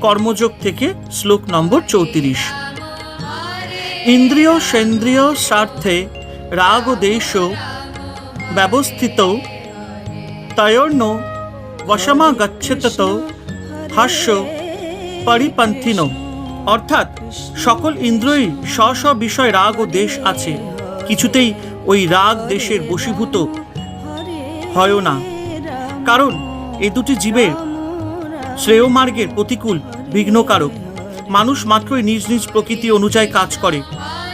কর্মযোগ থেকে শ্লোক নম্বর চৌত্রিশ। ইন্দ্রিয় সেন্দ্রিয় স্বার্থে রাগ দেশ ব্যবস্থিত তয়োর্ণ বশমা গচ্ছেত হাস্য পরিপন্থিন। অর্থাৎ সকল ইন্দ্রই স্ব স্ব বিষয় রাগ ও দেশ আছে। কিছুতেই ওই রাগ দেশের বশীভূত হয় না। কারণ এ দুটি জীবের শ্রেয় মার্গের প্রতিকূল, বিঘ্নকারক। মানুষ মাত্রই নিজ নিজ প্রকৃতি অনুযায়ী কাজ করে।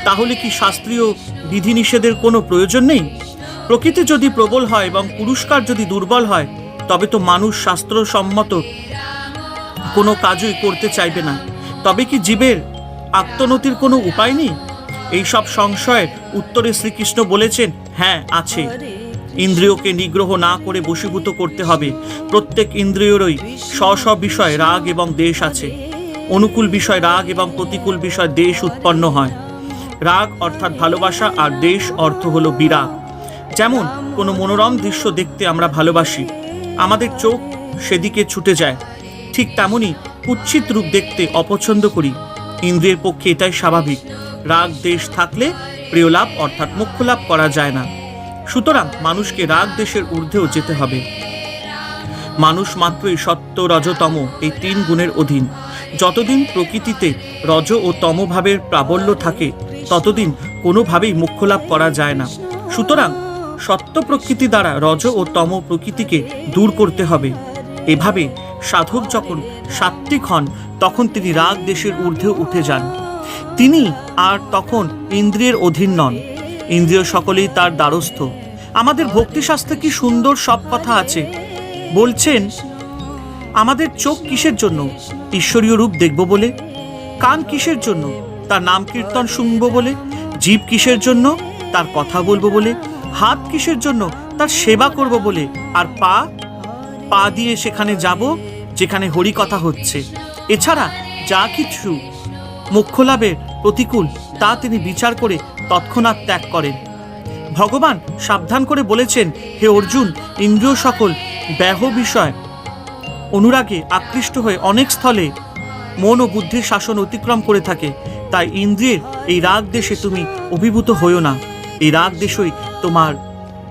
তাহলে কি শাস্ত্রীয় বিধিনিষেধের কোনো প্রয়োজন নেই? প্রকৃতি যদি প্রবল হয় এবং পুরস্কার যদি দুর্বল হয়, তবে তো মানুষ শাস্ত্রসম্মত কোনো কাজই করতে চাইবে না। তবে কি জীবের আত্মনতির কোনো উপায় নেই? এই সব সংশয়ের উত্তরে শ্রীকৃষ্ণ বলেছেন হ্যাঁ আছে। ইন্দ্রিয়কে নিগ্রহ না করে বশীভূত করতে হবে। প্রত্যেক ইন্দ্রিয়রই স্ব স্ব বিষয় রাগ এবং দেশ আছে। অনুকূল বিষয় রাগ এবং প্রতিকূল বিষয় দেশ উৎপন্ন হয়। রাগ অর্থাৎ ভালোবাসা আর দেশ অর্থ হলো বিরাগ। যেমন, কোনো মনোরম দৃশ্য দেখতে আমরা ভালোবাসি। আমাদের চোখ সেদিকে ছুটে যায়। ঠিক তেমনই কুৎসিত রূপ দেখতে অপছন্দ করি। ইন্দ্রিয়ের পক্ষে এটাই স্বাভাবিক। রাগ, দেশ থাকলে প্রিয়লাভ অর্থাৎ মোক্ষ লাভ করা যায় না। সুতরাং মানুষকে রাগ দেশের ঊর্ধ্বেও যেতে হবে। মানুষ মাত্রই সত্য রজতম এই তিন গুণের অধীন। যতদিন প্রকৃতিতে রজ ও তমভাবের প্রাবল্য থাকে, ততদিন কোনোভাবেই মোক্ষ লাভ করা যায় না। সুতরাং সত্য প্রকৃতি দ্বারা রজ ও তম প্রকৃতিকে দূর করতে হবে। এভাবে সাধক যখন সাত্ত্বিক হন, তখন তিনি রাগ দেশের ঊর্ধ্বে উঠে যান। তিনি আর তখন ইন্দ্রিয়ের অধীন নন। ইন্দ্রিয় সকলেই তার দ্বারস্থ। আমাদের ভক্তিশাস্ত্রে কি সুন্দর সব কথা আছে? বলছেন, আমাদের চোখ কিসের জন্য? ঈশ্বরীয় রূপ দেখব বলে? কান কিসের জন্য? তার নাম কীর্তন শুনব বলে? জীব কিসের জন্য? তার কথা বলব বলে? হাত কিসের জন্য? তার সেবা করব বলে? আর পা? পা দিয়ে সেখানে যাব, যেখানে হরি কথা হচ্ছে। এছাড়া যা কিছু মোক্ষ লাভের প্রতিকূল, তা তিনি বিচার করে তৎক্ষণাৎ ত্যাগ করেন। ভগবান সাবধান করে বলেছেন, হে অর্জুন, ইন্দ্রিয় সকল ব্যাহ বিষয়। অনুরাগে আকৃষ্ট হয়ে অনেক স্থলে মন ও বুদ্ধির শাসন অতিক্রম করে থাকে। তাই ইন্দ্রিয়ের এই রাগ দেশে তুমি অভিভূত হইও না। এই রাগ দেশই তোমার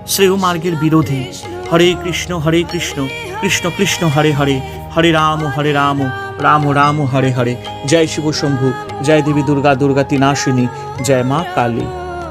শ্রেয় মার্গের বিরোধী। হরে কৃষ্ণ হরে কৃষ্ণ কৃষ্ণ কৃষ্ণ, হরে হরে। হরে রাম হরে রাম। রাম রাম হরে হরে। জয় শিব শম্ভু, জয় দেবী দুর্গা দুর্গা তিনাশিনী, জয় মা কালী।